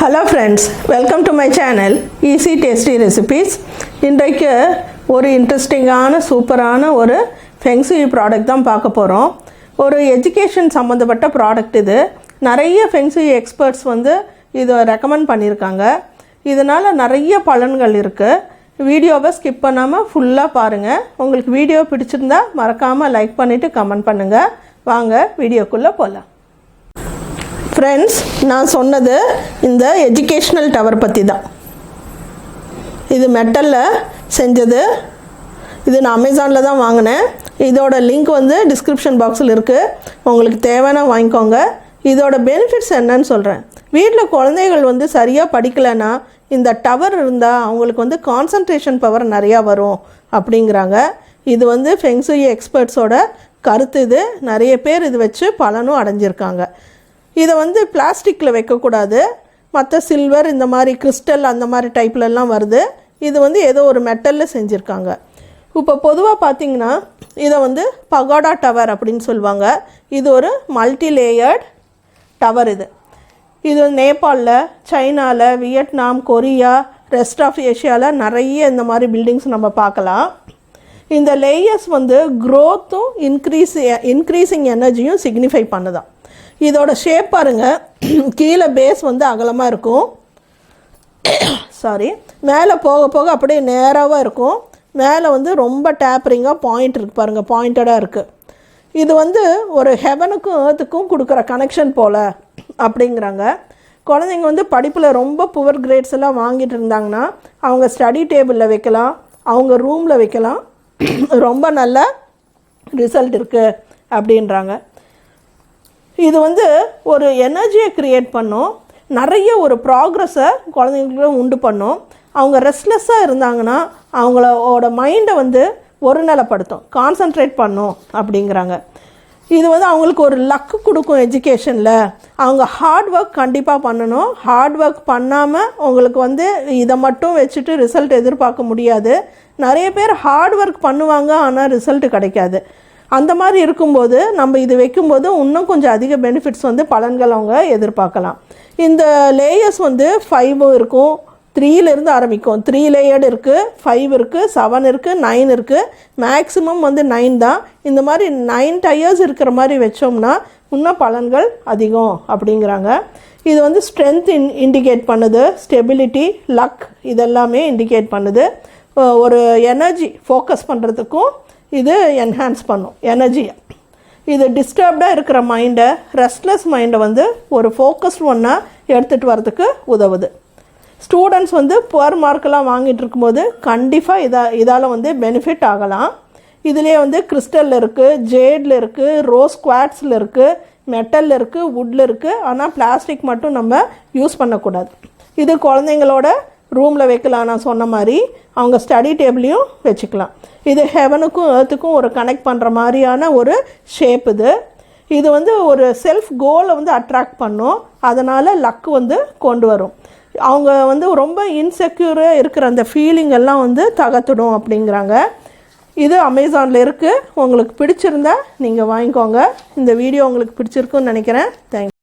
Hello friends welcome to my channel easy tasty recipes இன்றைக்கு ஒரு இன்ட்ரெஸ்டிங்கான சூப்பரான ஒரு ஃபெங்சுயி ப்ராடக்ட் தான் பார்க்க போகிறோம் ஒரு எஜுகேஷன் சம்மந்தப்பட்ட ப்ராடக்ட் இது. நிறைய ஃபெங்சுயி எக்ஸ்பர்ட்ஸ் வந்து இதை ரெக்கமெண்ட் பண்ணியிருக்காங்க. இதனால் நிறைய பலன்கள் இருக்குது வீடியோவை ஸ்கிப் பண்ணாமல் ஃபுல்லாக பாருங்கள் உங்களுக்கு வீடியோ பிடிச்சிருந்தா மறக்காமல் லைக் பண்ணிவிட்டு கமெண்ட் பண்ணுங்கள் வாங்க வீடியோக்குள்ளே போகலாம் ஃப்ரெண்ட்ஸ் நான் சொன்னது இந்த எஜுகேஷ்னல் டவர் பற்றி தான் இது மெட்டலில் செஞ்சது. இது நான் அமேசானில் தான் வாங்கினேன். இதோட லிங்க் வந்து டிஸ்கிரிப்ஷன் பாக்ஸில் இருக்குது உங்களுக்கு தேவைன்னா வாங்கிக்கோங்க. இதோட பெனிஃபிட்ஸ் என்னன்னு சொல்கிறேன் வீட்டில் குழந்தைகள் வந்து சரியாக படிக்கலைன்னா இந்த டவர் இருந்தால் அவங்களுக்கு வந்து கான்சன்ட்ரேஷன் பவர் நிறையா வரும் அப்படிங்கிறாங்க. இது வந்து ஃபெங்சுயி எக்ஸ்பர்ட்ஸோட கருத்து இது. நிறைய பேர் இது வச்சு பலனும் அடைஞ்சிருக்காங்க. இதை வந்து பிளாஸ்டிக்கில் வைக்கக்கூடாது. மற்ற சில்வர் இந்த மாதிரி கிறிஸ்டல் அந்த மாதிரி டைப்லலாம் வருது. இது வந்து ஏதோ ஒரு மெட்டலில் செஞ்சுருக்காங்க. இப்போ பொதுவாக பார்த்தீங்கன்னா இதை வந்து பகோடா டவர் அப்படின்னு சொல்லுவாங்க. இது ஒரு மல்டி லேயர்ட் டவர் இது. இது நேபாளில் சைனாவில் வியட்நாம் கொரியா ரெஸ்ட் ஆஃப் ஏஷியாவில் நிறைய இந்த மாதிரி பில்டிங்ஸ் நம்ம பார்க்கலாம். இந்த லேயர்ஸ் வந்து க்ரோத்தும் இன்க்ரீஸ் இன்க்ரீஸிங் எனர்ஜியும் சிக்னிஃபை பண்ணுதான். இதோட ஷேப் பாருங்கள் கீழே பேஸ் வந்து அகலமாக இருக்கும். சாரி மேலே போக போக அப்படியே நேராகவாக இருக்கும். மேலே வந்து ரொம்ப டேப்பரிங்காக பாயிண்ட் இருக்குது பாருங்கள் பாயிண்டடாக இருக்குது இது வந்து ஒரு ஹெவனுக்கும் ஏர்த்துக்கும் கொடுக்குற கனெக்ஷன் போல் அப்படிங்கிறாங்க. குழந்தைங்க வந்து படிப்பில் ரொம்ப புவர் கிரேட்ஸ் எல்லாம் வாங்கிட்டு இருந்தாங்கன்னா அவங்க ஸ்டடி டேபிளில் வைக்கலாம். அவங்க ரூமில் வைக்கலாம். ரொம்ப நல்ல ரிசல்ட் இருக்குது அப்படின்றாங்க. இது வந்து ஒரு எனர்ஜியை க்ரியேட் பண்ணும். நிறைய ஒரு ப்ராக்ரஸை குழந்தைங்களுக்கு உண்டு பண்ணும். அவங்க ரெஸ்ட்லெஸ்ஸாக இருந்தாங்கன்னா அவங்களோட மைண்டை வந்து ஒருநிலைப்படுத்தும். கான்சன்ட்ரேட் பண்ணும் அப்படிங்கிறாங்க. இது வந்து அவங்களுக்கு ஒரு லக்கு கொடுக்கும் எஜுகேஷனில் அவங்க ஹார்ட் ஒர்க் கண்டிப்பாக பண்ணணும். ஹார்ட் ஒர்க் பண்ணாமல் உங்களுக்கு வந்து இதை மட்டும் வச்சுட்டு ரிசல்ட் எதிர்பார்க்க முடியாது. நிறைய பேர் ஹார்ட் ஒர்க் பண்ணுவாங்க ஆனால் ரிசல்ட் கிடைக்காது. அந்த மாதிரி இருக்கும்போது நம்ம இது வைக்கும்போது இன்னும் கொஞ்சம் அதிக பெனிஃபிட்ஸ் வந்து பலன்கள் அவங்க எதிர்பார்க்கலாம். இந்த லேயர்ஸ் வந்து ஃபைவும் இருக்கும். த்ரீலேருந்து ஆரம்பிக்கும். த்ரீ லேயர்டு இருக்குது ஃபைவ் இருக்குது செவன் இருக்குது நைன் இருக்குது மேக்ஸிமம் வந்து நைன் தான். இந்த மாதிரி நைன் டயர்ஸ் இருக்கிற மாதிரி வச்சோம்னா இன்னும் பலன்கள் அதிகம் அப்படிங்கிறாங்க. இது வந்து ஸ்ட்ரென்த் இன் இண்டிகேட் பண்ணுது. ஸ்டெபிலிட்டி லக் இதெல்லாமே இண்டிகேட் பண்ணுது. ஒரு எனர்ஜி ஃபோக்கஸ் பண்ணுறதுக்கும் இது என்ஹான்ஸ் பண்ணும் எனர்ஜியை இது டிஸ்டர்ப்டாக இருக்கிற மைண்டை ரெஸ்ட்லெஸ் மைண்டை வந்து ஒரு ஃபோக்கஸ்ட் ஒன்னாக எடுத்துகிட்டு வரதுக்கு உதவுது. ஸ்டூடெண்ட்ஸ் வந்து புவர் மார்க்கெல்லாம் வாங்கிட்டு இருக்கும்போது கண்டிப்பாக இதா இதால் வந்து பெனிஃபிட் ஆகலாம். இதுலேயே வந்து கிறிஸ்டலில் இருக்குது ஜேடில் இருக்குது ரோஸ் குவாட்ஸில் இருக்குது மெட்டலில் இருக்குது வுட்டில் இருக்குது ஆனால் பிளாஸ்டிக் மட்டும் நம்ம யூஸ் பண்ணக்கூடாது. இது குழந்தைங்களோட ரூமில் வைக்கலாம் நான் சொன்ன மாதிரி அவங்க ஸ்டடி டேபிளையும் வச்சுக்கலாம். இது ஹெவனுக்கும் ஏர்த்துக்கும் ஒரு கனெக்ட் பண்ணுற மாதிரியான ஒரு ஷேப் இது. இது வந்து ஒரு செல்ஃப் கோலை வந்து அட்ராக்ட் பண்ணும். அதனால் லக்கு வந்து கொண்டு வரும். அவங்க வந்து ரொம்ப இன்செக்யூராக இருக்கிற அந்த ஃபீலிங் எல்லாம் வந்து தகர்த்துடும் அப்படிங்கிறாங்க. இது அமேசானில் இருக்குது உங்களுக்கு பிடிச்சிருந்தா நீங்கள் வாங்கிக்கோங்க. இந்த வீடியோ உங்களுக்கு பிடிச்சிருக்குன்னு நினைக்கிறேன். தேங்க்யூ